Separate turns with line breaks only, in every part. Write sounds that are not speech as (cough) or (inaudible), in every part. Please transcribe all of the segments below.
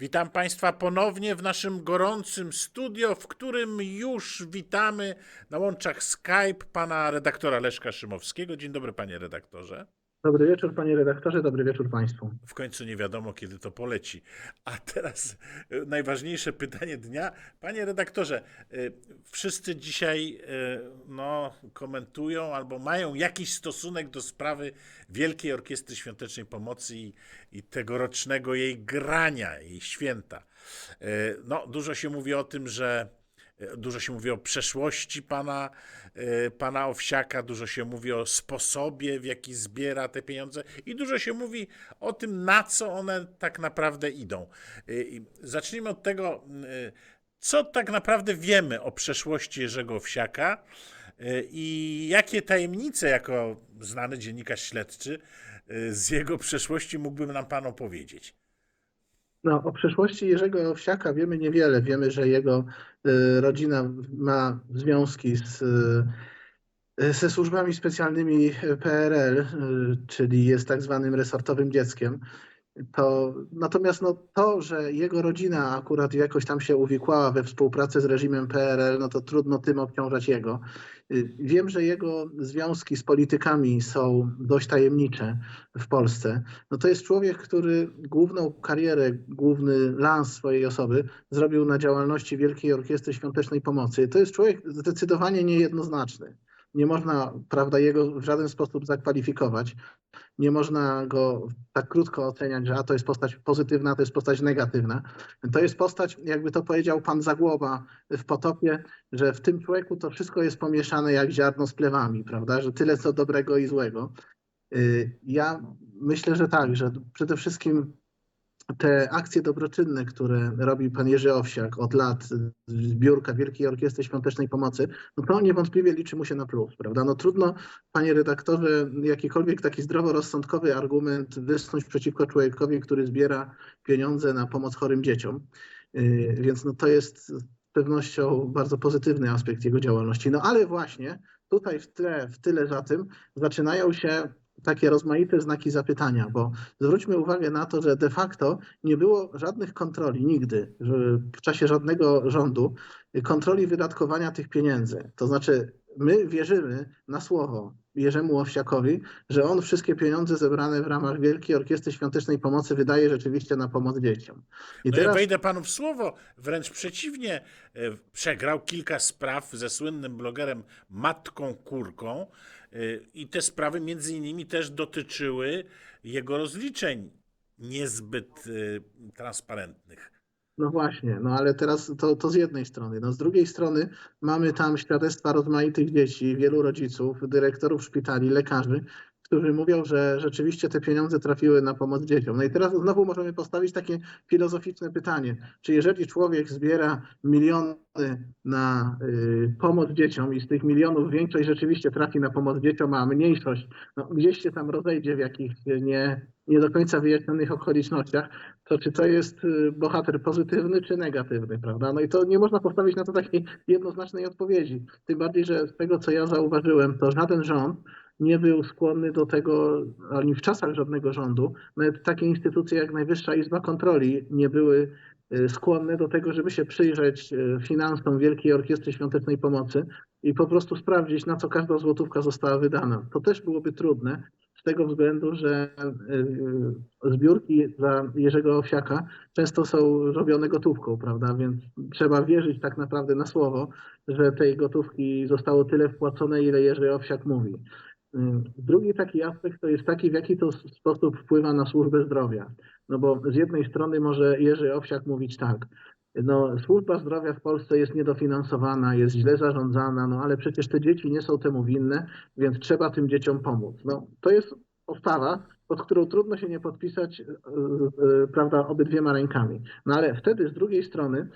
Witam Państwa ponownie w naszym gorącym studio, w którym już witamy na łączach Skype pana redaktora Leszka Szymowskiego. Dzień dobry, panie redaktorze.
Dobry wieczór, panie redaktorze, dobry wieczór państwu.
W końcu nie wiadomo, kiedy to poleci. A teraz e, najważniejsze pytanie dnia. Panie redaktorze, e, wszyscy dzisiaj e, no, komentują albo mają jakiś stosunek do sprawy Wielkiej Orkiestry Świątecznej Pomocy i, i tegorocznego jej grania, jej święta. No, dużo się mówi o tym, że Dużo się mówi o przeszłości pana, e, pana Owsiaka, dużo się mówi o sposobie, w jaki zbiera te pieniądze i dużo się mówi o tym, na co one tak naprawdę idą. E, Zacznijmy od tego, e, co tak naprawdę wiemy o przeszłości Jerzego Owsiaka i jakie tajemnice, jako znany dziennikarz śledczy, z jego przeszłości mógłby nam pan opowiedzieć.
No, o przeszłości Jerzego Owsiaka wiemy niewiele. Wiemy, że jego y, rodzina ma związki z, y, ze służbami specjalnymi PRL, y, czyli jest tak zwanym resortowym dzieckiem. To, natomiast no, to, że jego rodzina akurat jakoś tam się uwikłała we współpracę z reżimem PRL, no to trudno tym obciążać jego. Y, Wiem, że jego związki z politykami są dość tajemnicze w Polsce. No to jest człowiek, który główną karierę, główny lans swojej osoby zrobił na działalności Wielkiej Orkiestry Świątecznej Pomocy. To jest człowiek zdecydowanie niejednoznaczny. Nie można, prawda, jego w żaden sposób zakwalifikować. Nie można go tak krótko oceniać, że a to jest postać pozytywna, to jest postać negatywna. To jest postać, jakby to powiedział pan Zagłoba w Potopie, że w tym człowieku to wszystko jest pomieszane jak ziarno z plewami, prawda, że tyle co dobrego i złego. Y, Ja myślę, że tak, że przede wszystkim te akcje dobroczynne, które robi pan Jerzy Owsiak od lat, y, zbiórka Wielkiej Orkiestry Świątecznej Pomocy, no to niewątpliwie liczy mu się na plus, prawda? No trudno, panie redaktorze, jakikolwiek taki zdroworozsądkowy argument wysnuć przeciwko człowiekowi, który zbiera pieniądze na pomoc chorym dzieciom. Y, Więc no to jest z pewnością bardzo pozytywny aspekt jego działalności. No ale właśnie tutaj w tle, w tyle za tym zaczynają się takie rozmaite znaki zapytania, bo zwróćmy uwagę na to, że de facto nie było żadnych kontroli nigdy w czasie żadnego rządu kontroli wydatkowania tych pieniędzy. To znaczy, my wierzymy na słowo Jerzemu Owsiakowi, że on wszystkie pieniądze zebrane w ramach Wielkiej Orkiestry Świątecznej Pomocy wydaje rzeczywiście na pomoc dzieciom. I
No ja wejdę panu w słowo, wręcz przeciwnie, e, przegrał kilka spraw ze słynnym blogerem Matką Kurką i te sprawy między innymi też dotyczyły jego rozliczeń niezbyt e, transparentnych.
No właśnie, no ale teraz to, to z jednej strony. No z drugiej strony mamy tam świadectwa rozmaitych dzieci, wielu rodziców, dyrektorów szpitali, lekarzy, którzy mówią, że rzeczywiście te pieniądze trafiły na pomoc dzieciom. No i teraz znowu możemy postawić takie filozoficzne pytanie, czy jeżeli człowiek zbiera miliony na y, pomoc dzieciom i z tych milionów większość rzeczywiście trafi na pomoc dzieciom, a mniejszość no, gdzieś się tam rozejdzie w jakichś nie, nie do końca wyjaśnionych okolicznościach, to czy to jest y, bohater pozytywny czy negatywny, prawda? No i to nie można postawić na to takiej jednoznacznej odpowiedzi. Tym bardziej, że z tego, co ja zauważyłem, to żaden rząd nie był skłonny do tego, ani w czasach żadnego rządu, nawet takie instytucje jak Najwyższa Izba Kontroli nie były y, skłonne do tego, żeby się przyjrzeć y, finansom Wielkiej Orkiestry Świątecznej Pomocy i po prostu sprawdzić, na co każda złotówka została wydana. To też byłoby trudne, z tego względu, że y, zbiórki dla Jerzego Owsiaka często są robione gotówką, prawda? Więc trzeba wierzyć tak naprawdę na słowo, że tej gotówki zostało tyle wpłacone, ile Jerzy Owsiak mówi. Y, Drugi taki aspekt to jest taki, w jaki to sposób wpływa na służbę zdrowia. No bo z jednej strony może Jerzy Owsiak mówić tak, no, służba zdrowia w Polsce jest niedofinansowana, jest źle zarządzana, no ale przecież te dzieci nie są temu winne, więc trzeba tym dzieciom pomóc. No, to jest postawa, pod którą trudno się nie podpisać, e, e, prawda, obydwiema rękami. No ale wtedy z drugiej strony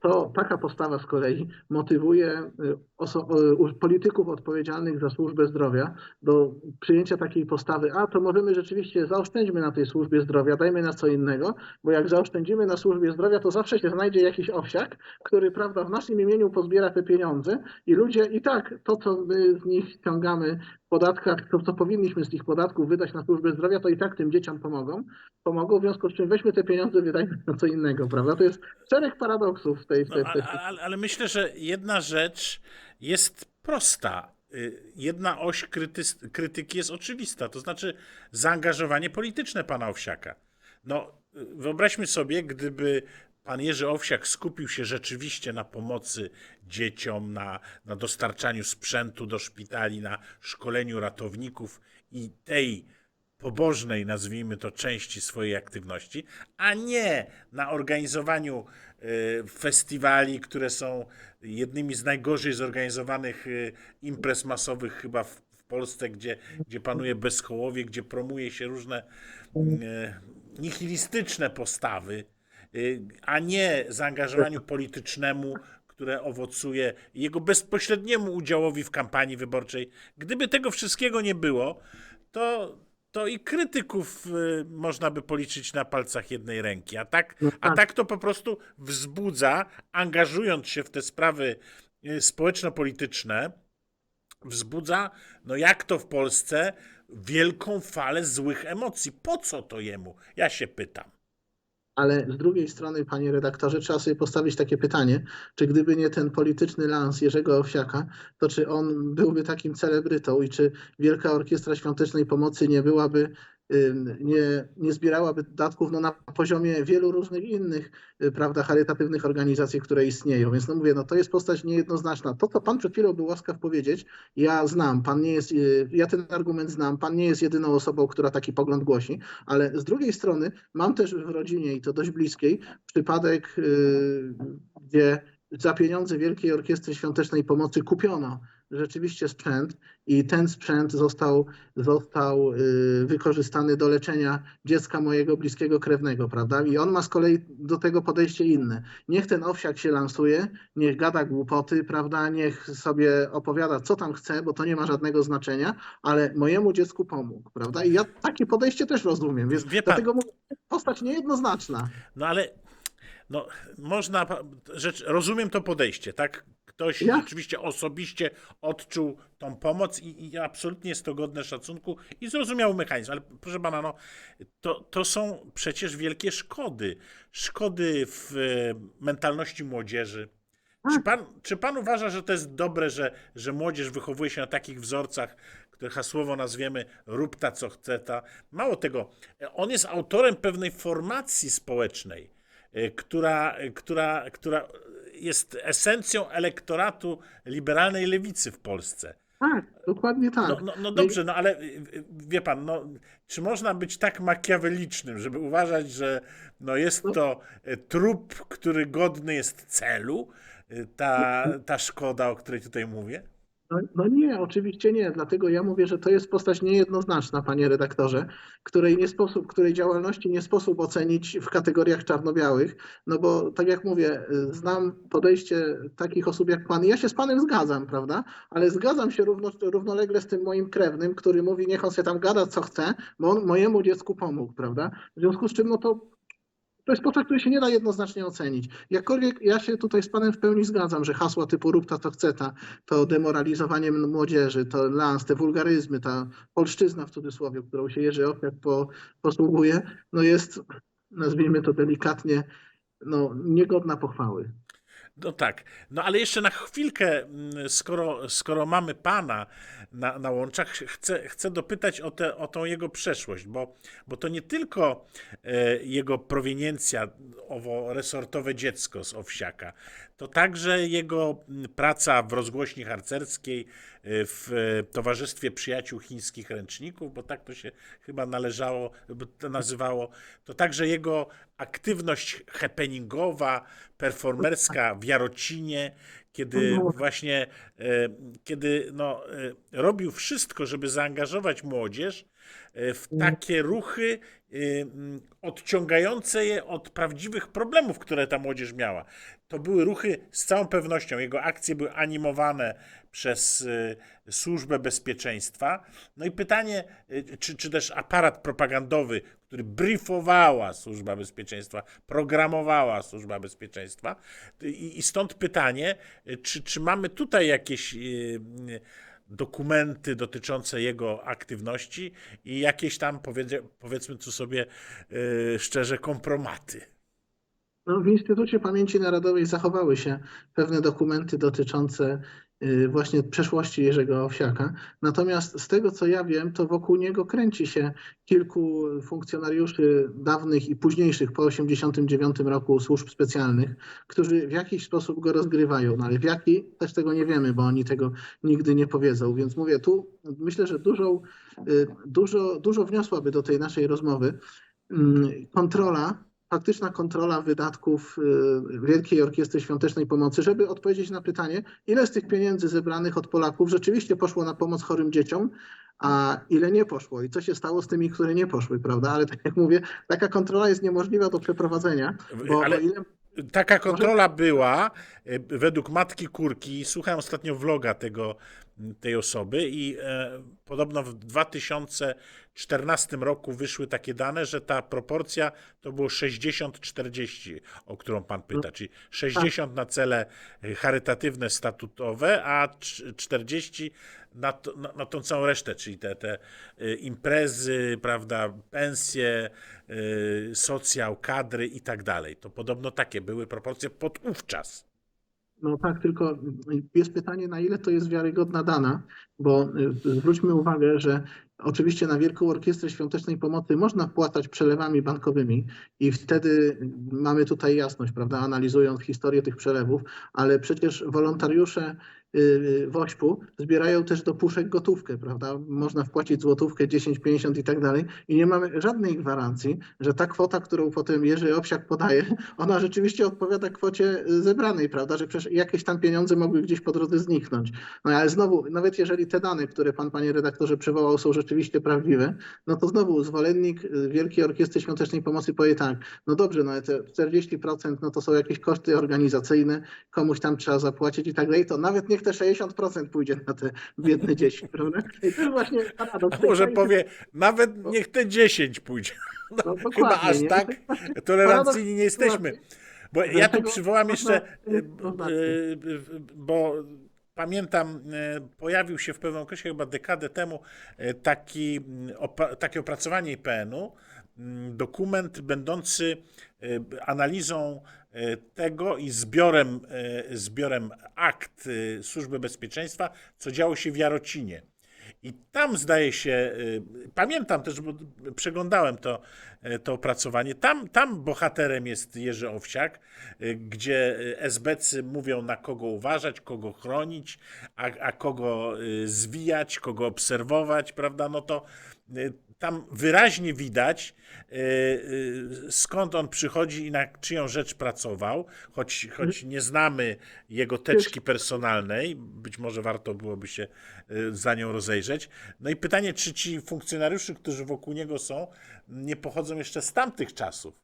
to taka postawa z kolei motywuje y, y, polityków odpowiedzialnych za służbę zdrowia do przyjęcia takiej postawy, a to możemy rzeczywiście zaoszczędźmy na tej służbie zdrowia, dajmy na co innego, bo jak zaoszczędzimy na służbie zdrowia, to zawsze się znajdzie jakiś owsiak, który prawda, w naszym imieniu pozbiera te pieniądze i ludzie i tak to, co my z nich ściągamy, podatkach, to co powinniśmy z tych podatków wydać na służbę zdrowia, to i tak tym dzieciom pomogą, pomogą, w związku z czym weźmy te pieniądze, wydajmy na co innego, prawda? To jest szereg paradoksów w tej, w
No,
tej, tej
ale, ale, ale myślę, że jedna rzecz jest prosta. Y, Jedna oś kryty- krytyki jest oczywista, to znaczy zaangażowanie polityczne pana Owsiaka. No, y, wyobraźmy sobie, gdyby pan Jerzy Owsiak skupił się rzeczywiście na pomocy dzieciom, na, na dostarczaniu sprzętu do szpitali, na szkoleniu ratowników i tej pobożnej, nazwijmy to, części swojej aktywności, a nie na organizowaniu y, festiwali, które są jednymi z najgorzej zorganizowanych y, imprez masowych chyba w, Polsce, gdzie, gdzie panuje bezkołowie, gdzie promuje się różne y, nihilistyczne postawy, a nie zaangażowaniu politycznemu, które owocuje jego bezpośredniemu udziałowi w kampanii wyborczej. Gdyby tego wszystkiego nie było, to, to i krytyków y, można by policzyć na palcach jednej ręki. A tak,
No
a
tak.
tak to po prostu wzbudza, angażując się w te sprawy y, społeczno-polityczne, wzbudza, no jak to w Polsce, wielką falę złych emocji. Po co to jemu? Ja się pytam.
Ale z drugiej strony, panie redaktorze, trzeba sobie postawić takie pytanie, czy gdyby nie ten polityczny lans Jerzego Owsiaka, to czy on byłby takim celebrytą i czy Wielka Orkiestra Świątecznej Pomocy nie byłaby, nie, nie zbierałaby datków no, na poziomie wielu różnych innych, y, prawda, charytatywnych organizacji, które istnieją. Więc no mówię, no to jest postać niejednoznaczna. To, co pan przed chwilą był łaskaw powiedzieć, ja znam, pan nie jest, y, ja ten argument znam, pan nie jest jedyną osobą, która taki pogląd głosi, ale z drugiej strony mam też w rodzinie i to dość bliskiej przypadek, y, gdzie za pieniądze Wielkiej Orkiestry Świątecznej Pomocy kupiono rzeczywiście sprzęt i ten sprzęt został, został y, wykorzystany do leczenia dziecka mojego bliskiego krewnego, prawda? I on ma z kolei do tego podejście inne. Niech ten owsiak się lansuje, niech gada głupoty, prawda? Niech sobie opowiada, co tam chce, bo to nie ma żadnego znaczenia, ale mojemu dziecku pomógł, prawda? I ja takie podejście też rozumiem, więc
Wie pan-
dlatego postać niejednoznaczna.
No ale no, można, rzecz, rozumiem to podejście, tak? Ktoś
Ja-
rzeczywiście osobiście odczuł tą pomoc i, i absolutnie jest to godne szacunku i zrozumiały mechanizm, ale proszę pana, no, to, to są przecież wielkie szkody. Szkody w e, mentalności młodzieży. Czy pan, czy pan uważa, że to jest dobre, że, że młodzież wychowuje się na takich wzorcach, które hasłowo nazwiemy rób ta co chce ta? Mało tego, on jest autorem pewnej formacji społecznej, y, która, która, która jest esencją elektoratu liberalnej lewicy w Polsce.
Tak, dokładnie tak.
No, no, no dobrze, no ale y, y, wie pan, no, czy można być tak makiawelicznym, żeby uważać, że no jest to y, trup, który godny jest celu, ta, ta szkoda, o której tutaj mówię?
No, no nie, oczywiście nie. Dlatego ja mówię, że to jest postać niejednoznaczna, panie redaktorze, której, nie sposób, której działalności nie sposób ocenić w kategoriach czarno-białych. No bo tak jak mówię, znam podejście takich osób jak pan. Ja się z panem zgadzam, prawda? Ale zgadzam się równo, równolegle z tym moim krewnym, który mówi, niech on sobie tam gada co chce, bo on mojemu dziecku pomógł, prawda? W związku z czym, no to to jest postać, której się nie da jednoznacznie ocenić. Jakkolwiek ja się tutaj z panem w pełni zgadzam, że hasła typu rób ta to chce ta, to demoralizowanie młodzieży, to lans, te wulgaryzmy, ta polszczyzna w cudzysłowie, którą się Jerzy Ofiak po, posługuje, no jest, nazwijmy to delikatnie, no niegodna pochwały.
No tak, no ale jeszcze na chwilkę, mm, skoro, skoro mamy pana na, na łączach, chcę, chcę dopytać o, te, o tą jego przeszłość, bo, bo to nie tylko e, jego proweniencja, owo resortowe dziecko z Owsiaka, to także jego mm, praca w rozgłośni harcerskiej, e, w Towarzystwie Przyjaciół Chińskich Ręczników, bo tak to się chyba należało, to nazywało, to także jego aktywność happeningowa, performerska w Jarocinie, kiedy właśnie, e, kiedy no, e, robił wszystko, żeby zaangażować młodzież e, w takie ruchy e, m, odciągające je od prawdziwych problemów, które ta młodzież miała. To były ruchy z całą pewnością. Jego akcje były animowane przez Służbę Bezpieczeństwa. No i pytanie, czy, czy też aparat propagandowy, który briefowała Służba Bezpieczeństwa, programowała Służba Bezpieczeństwa. I, i stąd pytanie, czy, czy mamy tutaj jakieś e, dokumenty dotyczące jego aktywności i jakieś tam, powiedz- powiedzmy tu sobie y, szczerze, kompromaty.
No, w Instytucie Pamięci Narodowej zachowały się pewne dokumenty dotyczące właśnie przeszłości Jerzego Owsiaka. Natomiast z tego, co ja wiem, to wokół niego kręci się kilku funkcjonariuszy dawnych i późniejszych po 1989 roku służb specjalnych, którzy w jakiś sposób go rozgrywają. No ale w jaki, też tego nie wiemy, bo oni tego nigdy nie powiedzą. Więc mówię, tu myślę, że dużą, y, dużo, dużo wniosłaby do tej naszej rozmowy mm, kontrola faktyczna kontrola wydatków y, Wielkiej Orkiestry Świątecznej Pomocy, żeby odpowiedzieć na pytanie, ile z tych pieniędzy zebranych od Polaków rzeczywiście poszło na pomoc chorym dzieciom, a ile nie poszło i co się stało z tymi, które nie poszły, prawda? Ale tak jak mówię, taka kontrola jest niemożliwa do przeprowadzenia, bo
Ale-
ile
Taka kontrola była e, według matki Kurki. Słuchałem ostatnio vloga tego, tej osoby i e, podobno w 2014 roku wyszły takie dane, że ta proporcja to było 60-40, o którą pan pyta, czyli 60 na cele e, charytatywne, statutowe, a cz- 40 na, to, na, na tą całą resztę, czyli te, te e, imprezy, prawda, pensje, e, socjal, kadry i tak dalej. To podobno takie były proporcje podówczas.
No tak, tylko jest pytanie, na ile to jest wiarygodna dana, bo y, zwróćmy uwagę, że oczywiście na Wielką Orkiestrę Świątecznej Pomocy można wpłacać przelewami bankowymi i wtedy mamy tutaj jasność, prawda, analizując historię tych przelewów, ale przecież wolontariusze WOŚP-u zbierają też do puszek gotówkę, prawda? Można wpłacić złotówkę, 10, 50 i tak dalej i nie mamy żadnej gwarancji, że ta kwota, którą potem Jerzy Owsiak podaje, (laughs) ona rzeczywiście odpowiada kwocie y, zebranej, prawda? Że przecież jakieś tam pieniądze mogły gdzieś po drodze zniknąć. No ale znowu, nawet jeżeli te dane, które pan, panie redaktorze, przywołał, są rzeczywiście prawdziwe, no to znowu zwolennik y, Wielkiej Orkiestry Świątecznej Pomocy powie tak, no dobrze, no ale te 40% no to są jakieś koszty organizacyjne, komuś tam trzeba zapłacić i tak dalej, to nawet niech te 60% pójdzie na te biedne dzieci, prawda? I to jest właśnie paradoks.
A może powie, nawet niech te 10 pójdzie. No,
No,
chyba aż
nie?
tak (laughs) tolerancyjni nie jesteśmy. Bo ja tu przywołam jeszcze,
oznaczyć.
y, y, bo pamiętam, y, pojawił się w pewnym okresie, chyba dekadę temu, y, taki, takie opracowanie IPN-u, dokument będący y, analizą y, tego i zbiorem, y, zbiorem akt y, Służby Bezpieczeństwa, co działo się w Jarocinie. I tam zdaje się, pamiętam też, bo przeglądałem to, to opracowanie, tam, tam bohaterem jest Jerzy Owsiak, gdzie y, SBC mówią na kogo uważać, kogo chronić, a, a kogo zwijać, kogo obserwować, prawda, no to tam wyraźnie widać, y, y, skąd on przychodzi i na czyją rzecz pracował, choć, choć nie znamy jego teczki personalnej, być może warto byłoby się y, za nią rozejrzeć. No i pytanie, czy ci funkcjonariusze, którzy wokół niego są, nie pochodzą jeszcze z tamtych czasów?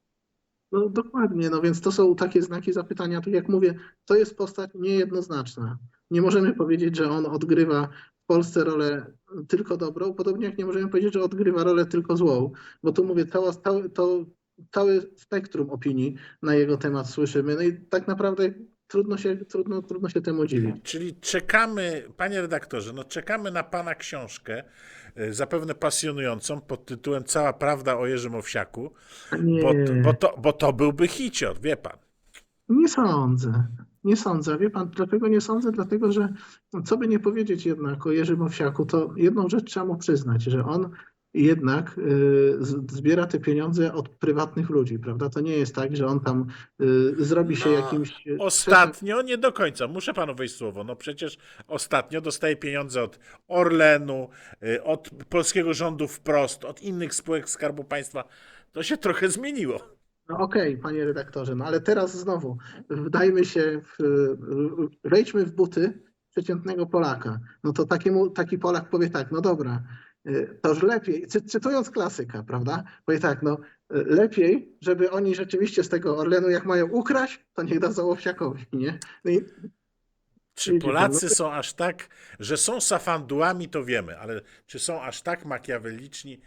No dokładnie, no więc to są takie znaki zapytania. Tak jak mówię, to jest postać niejednoznaczna. Nie możemy powiedzieć, że on odgrywa Polsce rolę tylko dobrą, podobnie jak nie możemy powiedzieć, że odgrywa rolę tylko złą, bo tu mówię, cała, całe, to, całe spektrum opinii na jego temat słyszymy. No i tak naprawdę trudno się, trudno, trudno się temu dziwić.
Czyli czekamy, panie redaktorze, no czekamy na pana książkę, y, zapewne pasjonującą, pod tytułem Cała prawda o Jerzym Owsiaku, bo, bo, to, bo to byłby hicior, wie pan.
nie sądzę. Nie sądzę. Wie pan, dlaczego nie sądzę? Dlatego, że co by nie powiedzieć jednak o Jerzym Owsiaku, to jedną rzecz trzeba mu przyznać, że on jednak y, zbiera te pieniądze od prywatnych ludzi, prawda? To nie jest tak, że on tam y, zrobi się
No,
jakimś... y,
Ostatnio, nie do końca, muszę panu wejść słowo, no przecież ostatnio dostaje pieniądze od Orlenu, od polskiego rządu wprost, od innych spółek Skarbu Państwa. To się trochę zmieniło.
No okej, panie redaktorze, no ale teraz znowu wdajmy się w, wejdźmy w buty przeciętnego Polaka. No to takiemu, taki Polak powie tak, no dobra, y, to już lepiej, cy, cytując klasyka, prawda? Powie tak, no lepiej, żeby oni rzeczywiście z tego Orlenu, jak mają ukraść, to niech dadzą Owsiakowi, nie? No i
Czy Polacy
no
są aż tak, że są safandułami, to wiemy, ale czy są aż tak makiaweliczni,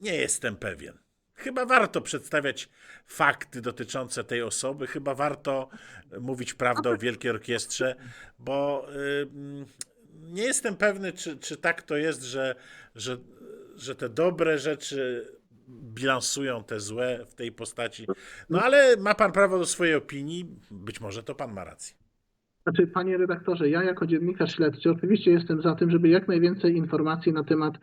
nie jestem pewien. Chyba warto przedstawiać fakty dotyczące tej osoby, chyba warto mówić prawdę o Wielkiej Orkiestrze, bo mm, nie jestem pewny, czy, czy tak to jest, że, że, że te dobre rzeczy bilansują te złe w tej postaci. No ale ma pan prawo do swojej opinii. Być może to pan ma rację.
Znaczy, panie redaktorze, ja jako dziennikarz śledczy oczywiście jestem za tym, żeby jak najwięcej informacji na temat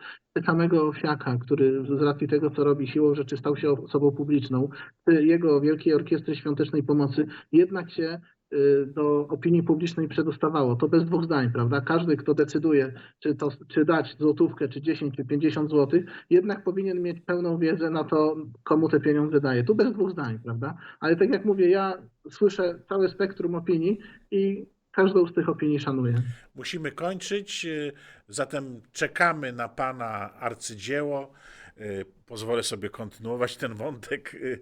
samego Owsiaka, który z racji tego, co robi siłą rzeczy, stał się osobą publiczną, jego Wielkiej Orkiestry Świątecznej Pomocy, jednak się y, do opinii publicznej przedostawało. To bez dwóch zdań, prawda? Każdy, kto decyduje, czy, to, czy dać złotówkę, czy 10, czy 50 złotych, jednak powinien mieć pełną wiedzę na to, komu te pieniądze daje. Tu bez dwóch zdań, prawda? Ale tak jak mówię, ja słyszę całe spektrum opinii i każdą z tych opinii szanuję.
Musimy kończyć, y, zatem czekamy na pana arcydzieło. Y, Pozwolę sobie kontynuować ten wątek y,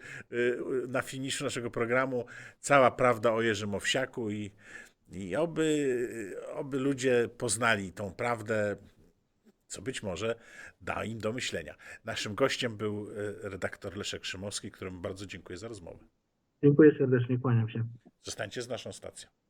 na finiszu naszego programu. Cała prawda o Jerzym Owsiaku i, i oby, oby ludzie poznali tą prawdę, co być może da im do myślenia. Naszym gościem był redaktor Leszek Szymowski, któremu bardzo dziękuję za rozmowę.
Dziękuję serdecznie, kłaniam się.
Zostańcie z naszą stacją.